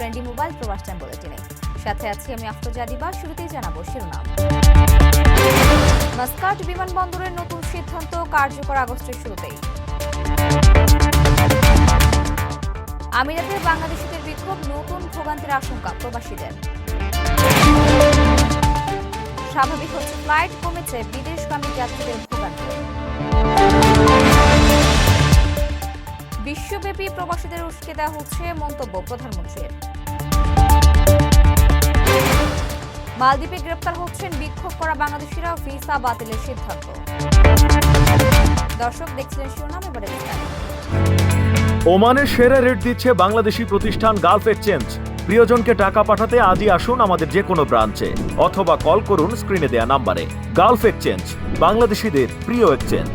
Friendly mobile প্রবাস time বুলেটিনে। সাথে আছি আমি আফরোজা দিবা শুরুতেই জানাব শিরোনাম। মাস্কাট বিমানবন্দরের নতুন সিদ্ধান্ত কার্যকর আগস্টের শুরুতেই। আমিরাতে বাংলাদেশিদের বিক্ষোভ, নতুন ভোগান্তির আশঙ্কা প্রবাসীদের। স্বাভাবিক হচ্ছে ফ্লাইট কমেছে বিদেশগামী যাত্রীদের ভোগান্তি। বিশ্বব্যাপী প্রবাসীদের উস্কে দেওয়া হচ্ছে মন্তব্য প্রধানমন্ত্রীর। মালদ্বীপে গ্রেপ্তার হচ্ছেন বিক্ষোভ করা বাংলাদেশিরা, ভিসা বাতিলের সিদ্ধান্ত। দর্শক, দেখছিলেন শিরোনাম, এবারে। ওমানের সেরা রেট দিচ্ছে বাংলাদেশি প্রতিষ্ঠান গালফ এক্সচেঞ্জ। প্রিয়জনকে টাকা পাঠাতে আজই আসুন আমাদের যে কোনো ব্রাঞ্চে, অথবা কল করুন স্ক্রিনে দেয়া নাম্বারে। গালফ এক্সচেঞ্জ, বাংলাদেশিদের প্রিয় এক্সচেঞ্জ।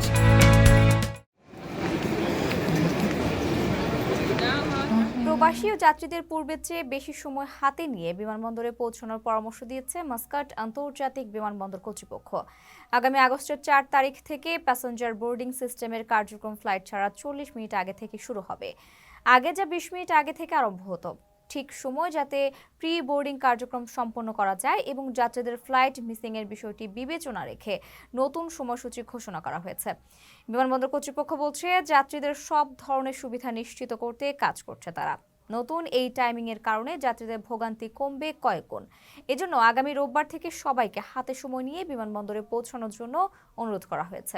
প্রবাসী ও যাত্রীদের পূর্বের চেয়ে বেশি সময় হাতে নিয়ে বিমানবন্দরে পৌঁছানোর পরামর্শ দিয়েছে মাস্কাট আন্তর্জাতিক বিমানবন্দর কর্তৃপক্ষ। আগামী আগস্টের চার তারিখ থেকে প্যাসেঞ্জার বোর্ডিং সিস্টেমের কার্যক্রম ফ্লাইট ছাড়া চল্লিশ মিনিট আগে থেকে শুরু হবে। আগে যা বিশ মিনিট আগে থেকে আরম্ভ হতো, ঠিক সময় যাতে প্রি বোর্ডিং কার্যক্রম সম্পন্ন করা যায় এবং যাত্রীদের ফ্লাইট মিসিং এর বিষয়টি বিবেচনা রেখে নতুন সময়সূচি ঘোষণা করা হয়েছে। বিমানবন্দর কর্তৃপক্ষ বলছে, যাত্রীদের সব ধরনের সুবিধা নিশ্চিত করতে কাজ করছে তারা। নতুন এই টাইমিংয়ের কারণে যাত্রীদের ভোগান্তি কমবে কয়েকগুণ। এজন্য আগামী রোববার থেকে সবাইকে হাতে সময় নিয়ে বিমানবন্দরে পৌঁছানোর জন্য অনুরোধ করা হয়েছে।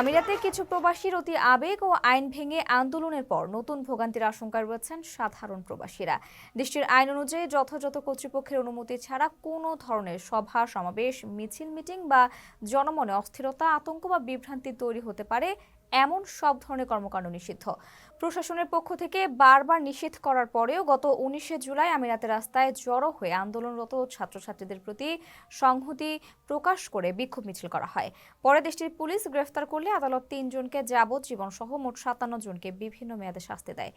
আমিরাতে কিছু প্রবাসীর অতি আবেগ ও আইন ভেঙে আন্দোলনের পর নতুন ভোগান্তির আশঙ্কা রয়েছেন সাধারণ প্রবাসীরা। দেশটির আইন অনুযায়ী যথাযথ কর্তৃপক্ষের অনুমতি ছাড়া কোনো ধরনের সভা, সমাবেশ, মিছিল, মিটিং বা জনমনে অস্থিরতা, আতঙ্ক বা বিভ্রান্তি তৈরি হতে পারে এমন সব ধরনের কর্মকাণ্ড নিষিদ্ধ। প্রশাসনের পক্ষ থেকে বারবার নিষেধ করার পরেও গত উনিশে জুলাই আমিরাতের রাস্তায় জড়ো হয়ে আন্দোলনরত ছাত্রছাত্রীদের প্রতি সংহতি প্রকাশ করে বিক্ষোভ মিছিল করা হয়। পরে দেশটির পুলিশ গ্রেফতার করলে আদালত তিনজনকে যাবজ্জীবন সহ মোট সাতান্ন জনকে বিভিন্ন মেয়াদে শাস্তি দেয়।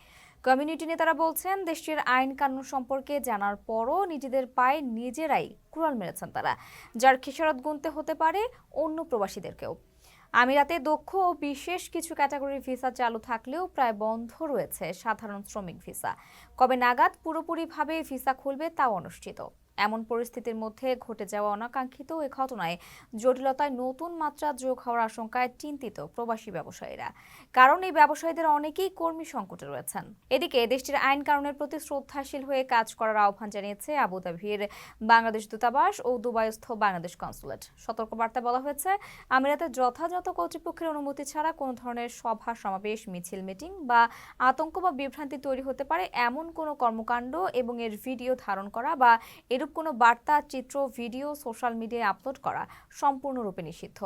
কমিউনিটি নেতারা বলছেন, দেশটির আইন কানুন সম্পর্কে জানার পরও নিজেদের পায়ে নিজেরাই কুড়াল মেরেছেন তারা, যার খেসারত গুনতে হতে পারে অন্য প্রবাসীদেরকেও। আমিরাতে দক্ষ ও বিশেষ কিছু ক্যাটাগরির ভিসা চালু থাকলেও প্রায় বন্ধ রয়েছে সাধারণ শ্রমিক ভিসা। কবে নাগাদ পুরোপুরিভাবে ভিসা খুলবে তাও অনুষ্ঠিত। এমন পরিস্থিতির মধ্যে ঘটে যাওয়া অনাকাঙ্ক্ষিত এ ঘটনায় জটিলতায় নতুন মাত্রা যোগ হওয়ার আশঙ্কায় চিন্তিত প্রবাসী ব্যবসায়ীরা। কারণ এই ব্যবসায়ীদের অনেকেই কর্মী সংকটে রয়েছেন। এদিকে দেশটির আইন কারণের প্রতি শ্রদ্ধাশীল হয়ে কাজ করার আহ্বান জানিয়েছে আবুধাবির বাংলাদেশ দূতাবাস ও দুবাইস্থ বাংলাদেশ কনসুলেট। সতর্কবার্তায় বলা হয়েছে, আমিরাতে যথাযথ কর্তৃপক্ষের অনুমতি ছাড়া কোনো ধরনের সভা, সমাবেশ, মিছিল, মিটিং বা আতঙ্ক বা বিভ্রান্তি তৈরি হতে পারে এমন কোনো কর্মকাণ্ড এবং এর ভিডিও ধারণ করা বা এরূপ কোনো বার্তা, চিত্র, ভিডিও সোশ্যাল মিডিয়ায় আপলোড করা সম্পূর্ণরূপে নিষিদ্ধ।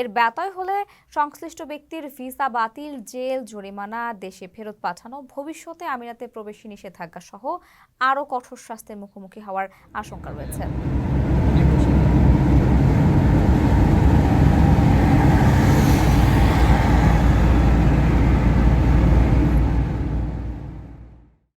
এর ব্যতয় হলে সংশ্লিষ্ট ব্যক্তির ভিসা বাতিল, জেল, জরিমানা, দেশে ফেরত পাঠানো, ভবিষ্যতে আমিরাতে প্রবেশী নিষেধাজ্ঞা সহ আরও কঠোর শাস্তির মুখোমুখি হওয়ার আশঙ্কা রয়েছে।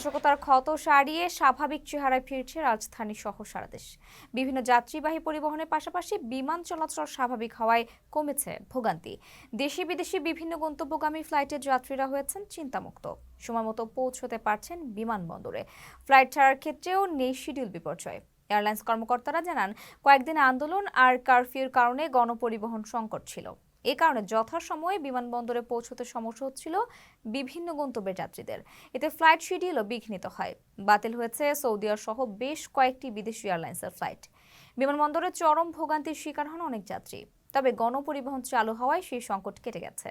নাশকতার ক্ষত সারিয়ে স্বাভাবিক চেহারায় ফিরছে রাজধানী সহ সারা দেশ। বিভিন্ন যাত্রীবাহী পরিবহনের পাশাপাশি বিমান চলাচল স্বাভাবিক হওয়ায় কমেছে ভোগান্তি। দেশি বিদেশি বিভিন্ন গন্তব্যগামী ফ্লাইটের যাত্রীরা হয়েছেন চিন্তামুক্ত। সময়মতো পৌঁছতে পারছেন বিমানবন্দরে। ফ্লাইট ছাড়ার ক্ষেত্রেও নেই শিডিউল বিপর্যয়। এয়ারলাইন্স কর্মকর্তারা জানান, কয়েকদিন আন্দোলন আর কারফিউর কারণে গণপরিবহন সংকট ছিল। এ কারণে যথাসময়ে বিমানবন্দরে পৌঁছতে সমস্যা হচ্ছিল বিভিন্ন গন্তব্যের যাত্রীদের। এতে ফ্লাইট শিডিউলও বিঘ্নিত হয়। বাতিল হয়েছে সৌদি আরব সহ বেশ কয়েকটি বিদেশি এয়ারলাইন্সের ফ্লাইট বিমানবন্দরে চরম ভোগান্তির শিকার হন অনেক যাত্রী। তবে গণপরিবহন চালু হওয়ায় সেই সংকট কেটে গেছে।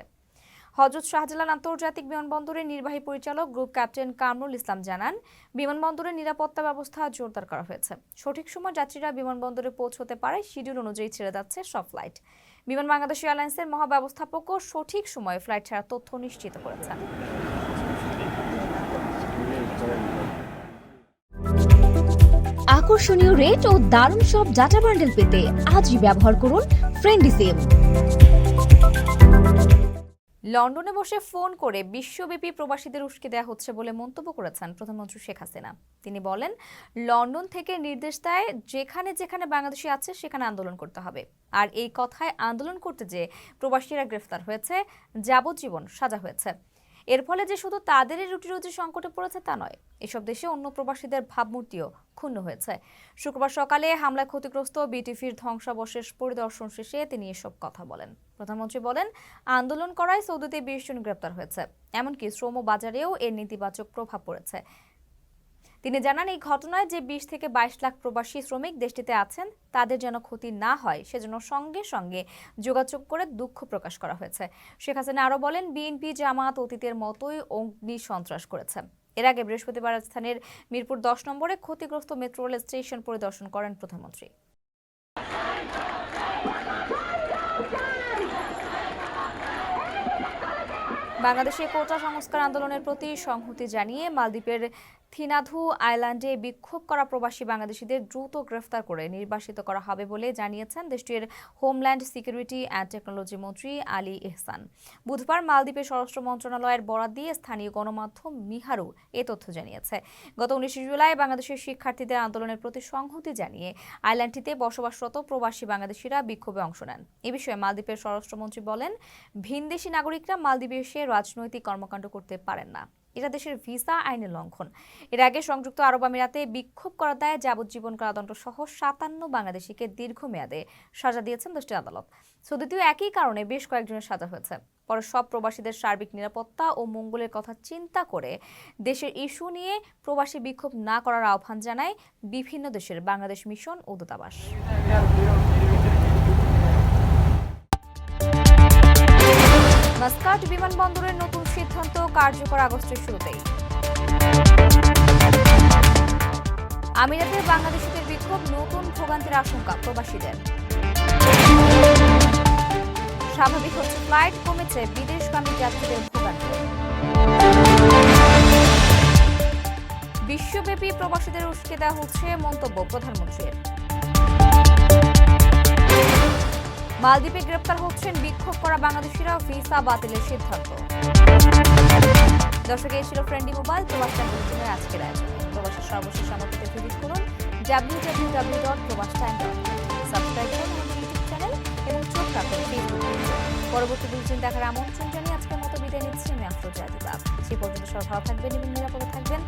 হজরত শাহজালাল আন্তর্জাতিক বিমানবন্দরের নির্বাহী পরিচালক গ্রুপ ক্যাপ্টেন কামরুল ইসলাম জানান, বিমানবন্দরের নিরাপত্তা ব্যবস্থা জোরদার করা হয়েছে। সঠিক সময় যাত্রীরা বিমানবন্দরে পৌঁছতে পারে শিডিউল অনুযায়ী ছেড়ে যাচ্ছে সব ফ্লাইট বিমান বাংলাদেশ এয়ারলাইন্সের মহাব্যবস্থাপকও সঠিক সময়ে ফ্লাইট ছাড়ার তথ্য নিশ্চিত করেছেন। আকর্ষণীয় রেট ও দারুণ সব ডাটা বান্ডেল পেতে আজই ব্যবহার করুন ফ্রেন্ডি সিম লন্ডনে বসে ফোন করে বিশ্বব্যাপী প্রবাসীদের উস্কে দেওয়া হচ্ছে বলে মন্তব্য করেছেন প্রধানমন্ত্রী শেখ হাসিনা। তিনি বলেন, লন্ডন থেকে নির্দেশ দেয় যেখানে যেখানে বাংলাদেশি আছে সেখানে আন্দোলন করতে হবে। আর এই কথায় আন্দোলন করতে যে প্রবাসীরা গ্রেফতার হয়েছে, যাবজ্জীবন সাজা হয়েছে। এর ফলে যে শুধু তাদেরই রুটি রুজি সংকটে পড়েছে তা নয়, এসব দেশে অন্য প্রবাসীদের ভাবমূর্তিও ক্ষুণ্ণ হয়েছে। শুক্রবার সকালে হামলায় ক্ষতিগ্রস্ত বিটিভির ধ্বংসাবশেষ পরিদর্শন শেষে তিনি এসব কথা বলেন। প্রধানমন্ত্রী বলেন, আন্দোলন করায় সৌদিতে বিশ জন গ্রেপ্তার হয়েছে। এমনকি শ্রম বাজারেও এর নেতিবাচক প্রভাব পড়েছে। তিনি জানান, এই ঘটনায় যে বিশ থেকে বাইশ লাখ প্রবাসী শ্রমিক দেশটিতে আছেন, তাদের যেন ক্ষতি না হয়, সেজন্য সঙ্গে সঙ্গে যোগাযোগ করে দুঃখ প্রকাশ করা হয়েছে। শেখ হাসিনা আরও বলেন, বিএনপি, জামাত, অতীতের মতোই অগ্নি সন্ত্রাস করেছে। এর আগে বৃহস্পতিবার রাজধানীর মিরপুর দশ নম্বরে ক্ষতিগ্রস্ত মেট্রো রেল স্টেশন পরিদর্শন করেন প্রধানমন্ত্রী। বাংলাদেশে কোটা সংস্কার আন্দোলনের প্রতি সংহতি জানিয়ে মালদ্বীপের থিনাধু আইল্যান্ডে বিক্ষোভ করা প্রবাসী বাংলাদেশিদের দ্রুত গ্রেফতার করে নির্বাসিত করা হবে বলে জানিয়েছেন দেশটির হোমল্যান্ড সিকিউরিটি অ্যান্ড টেকনোলজি মন্ত্রী আলী ইহসান বুধবার মালদ্বীপের স্বরাষ্ট্র মন্ত্রণালয়ের বরাদ দিয়ে স্থানীয় গণমাধ্যম মিহারু এ তথ্য জানিয়েছে। গত উনিশে জুলাই বাংলাদেশের শিক্ষার্থীদের আন্দোলনের প্রতি সংহতি জানিয়ে আইল্যান্ডটিতে বসবাসরত প্রবাসী বাংলাদেশিরা বিক্ষোভে অংশ নেন। এ বিষয়ে মালদ্বীপের স্বরাষ্ট্রমন্ত্রী বলেন, ভিনদেশি নাগরিকরা মালদ্বীপে এসে রাজনৈতিক কর্মকাণ্ড করতে পারেন না। এটা দেশের ভিসা আইনের লঙ্ঘন। এর আগে সংযুক্ত আরব আমিরাতে বিক্ষোভ করা দায়ে যাবজ্জীবন কারাদণ্ড সহ সাতান্ন বাংলাদেশিকে দীর্ঘমেয়াদে সাজা দিয়েছেন দেশটির আদালত। সৌদিতেও একই কারণে বেশ কয়েকজনের সাজা হয়েছে। পরে সব প্রবাসীদের সার্বিক নিরাপত্তা ও মঙ্গলের কথা চিন্তা করে দেশের ইস্যু নিয়ে প্রবাসী বিক্ষোভ না করার আহ্বান জানায় বিভিন্ন দেশের বাংলাদেশ মিশন ও দূতাবাস। মাস্কাট বিমানবন্দরের নতুন সিদ্ধান্ত কার্যকর আগস্টের শুরুতেই। আমিরাতে বাংলাদেশিদের বিক্ষোভ নতুন ভোগান্তির আশঙ্কা প্রবাসীদের। স্বাভাবিক হচ্ছে ফ্লাইট কমেছে বিদেশগামী যাত্রীদের ভোগান্তি। বিশ্বব্যাপী প্রবাসীদের উস্কে দেওয়া হচ্ছে মন্তব্য প্রধানমন্ত্রীর। মালদ্বীপে গ্রেপ্তার হচ্ছেন বিক্ষোভ করা বাংলাদেশিরা, ভিসা বাতিলের সিদ্ধান্ত। দর্শক, এই ছিল ফ্রেন্ডি মোবাইল প্রবাস চ্যানেলের আজকের আয়োজন। প্রবাসের সর্বশেষ আমাদেরকে ভিজিট করুন W W W dot Probash time subscribe করুন আমাদের ইউটিউব চ্যানেল এবং চোখ রাখুন ফেসবুক। পরবর্তী বুলেটিন দেখার আমন্ত্রণ জানিয়ে আজকের মতো বিদায় নিচ্ছি। আমি আফরোজা দিবাব সে পর্যন্ত সব ভালো থাকবেন এবং নিরাপদে থাকবেন।